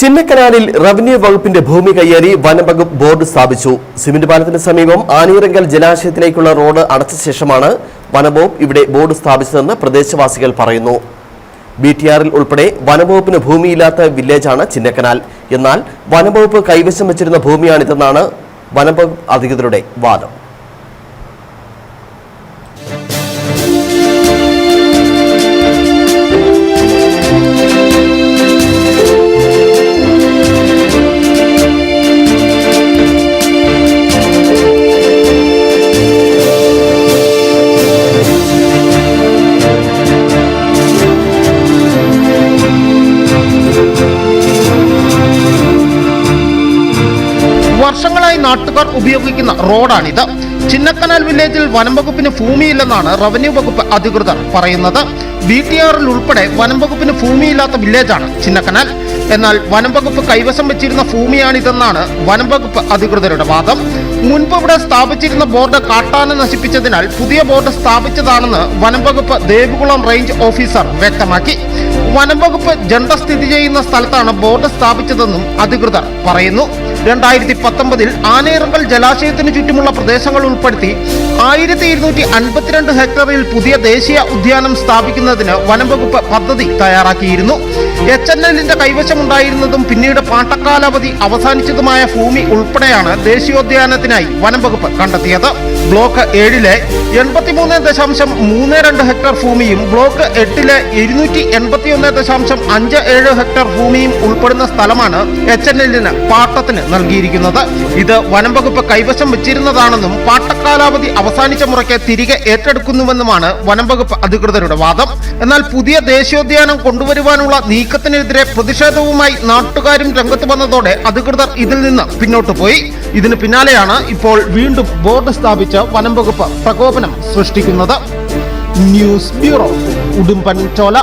ചിന്നക്കനാലിൽ revenue വകുപ്പിന്റെ ഭൂമി കയ്യേറി വനംവകുപ്പ് ബോർഡ് സ്ഥാപിച്ചു. സിമന്റ് പാലത്തിന് സമീപം ആനീറങ്കൽ ജലാശയത്തിലേക്കുള്ള റോഡ് അടച്ച ശേഷമാണ് വനംവകുപ്പ് ഇവിടെ ബോർഡ് സ്ഥാപിച്ചതെന്ന് പ്രദേശവാസികൾ പറയുന്നു. ബി ടി ആറിൽ ഉൾപ്പെടെ വനംവകുപ്പിന് ഭൂമിയില്ലാത്ത വില്ലേജാണ് ചിന്നക്കനാൽ. എന്നാൽ വനംവകുപ്പ് കൈവശം വച്ചിരുന്ന ഭൂമിയാണിതെന്നാണ് വനംവകുപ്പ് അധികൃതരുടെ വാദം. വർഷങ്ങളായി നാട്ടുകാർ ഉപയോഗിക്കുന്ന റോഡാണിത്. ചിന്നക്കനാൽ വില്ലേജിൽ വനം വകുപ്പിന് ഭൂമിയില്ലെന്നാണ് റവന്യൂ വകുപ്പ് അധികൃതർ പറയുന്നത്. വി ടി ആറിൽ ഉൾപ്പെടെ വനം വകുപ്പിന് ഭൂമിയില്ലാത്ത വില്ലേജാണ് ചിന്നക്കനാൽ. എന്നാൽ വനം വകുപ്പ് കൈവശം വെച്ചിരുന്ന ഭൂമിയാണിതെന്നാണ് വനം വകുപ്പ് അധികൃതരുടെ വാദം. മുൻപ് ഇവിടെ സ്ഥാപിച്ചിരുന്ന ബോർഡ് കാട്ടാന നശിപ്പിച്ചതിനാൽ പുതിയ ബോർഡ് സ്ഥാപിച്ചതാണെന്ന് വനം വകുപ്പ് ദേവികുളം റേഞ്ച് ഓഫീസർ വ്യക്തമാക്കി. വനം വകുപ്പ് ജണ്ട സ്ഥിതി ചെയ്യുന്ന സ്ഥലത്താണ് ബോർഡ് സ്ഥാപിച്ചതെന്നും അധികൃതർ പറയുന്നു. രണ്ടായിരത്തി പത്തൊമ്പതിൽ ആനയിറങ്കൽ ജലാശയത്തിന് ചുറ്റുമുള്ള പ്രദേശങ്ങൾ ഉൾപ്പെടുത്തി ആയിരത്തി ഇരുന്നൂറ്റി അൻപത്തിരണ്ട് ഹെക്ടറിൽ പുതിയ ദേശീയ ഉദ്യാനം സ്ഥാപിക്കുന്നതിന് വനം വകുപ്പ് പദ്ധതി തയ്യാറാക്കിയിരുന്നു. എച്ച് എൻ എല്ലിന്റെ കൈവശമുണ്ടായിരുന്നതും പിന്നീട് പാട്ടക്കാലാവധി അവസാനിച്ചതുമായ ഭൂമി ഉൾപ്പെടെയാണ് ദേശീയോദ്യാനത്തിനായി വനം വകുപ്പ് കണ്ടെത്തിയത്. ബ്ലോക്ക് ഏഴിലെ എൺപത്തിമൂന്ന് ദശാംശം മൂന്ന് രണ്ട് ഹെക്ടർ ഭൂമിയും ബ്ലോക്ക് എട്ടിലെ ഇരുന്നൂറ്റി എൺപത്തിയൊന്ന് ദശാംശം അഞ്ച് ഏഴ് ഹെക്ടർ ഭൂമിയും ഉൾപ്പെടുന്ന സ്ഥലമാണ് എച്ച് എൻ എല്ലിന് പാട്ടത്തിന് നൽകിയിരിക്കുന്നത്. ഇത് വനം വകുപ്പ് കൈവശം വെച്ചിരുന്നതാണെന്നും പാട്ടക്കാലാവധി അവസാനിച്ച മുറയ്ക്ക് തിരികെ ഏറ്റെടുക്കുന്നുവെന്നുമാണ് വനം വകുപ്പ് അധികൃതരുടെ വാദം. എന്നാൽ പുതിയ ദേശീയോദ്യാനം കൊണ്ടുവരുവാനുള്ള നീക്കത്തിനെതിരെ പ്രതിഷേധവുമായി നാട്ടുകാരും രംഗത്ത് വന്നതോടെ അധികൃതർ ഇതിൽ നിന്ന് പിന്നോട്ട് പോയി. ഇതിന് പിന്നാലെയാണ് ഇപ്പോൾ വീണ്ടും ബോർഡ് സ്ഥാപിച്ച് വനം വകുപ്പ് പ്രകോപനം സൃഷ്ടിക്കുന്നത്. News bureau Udumbanchola.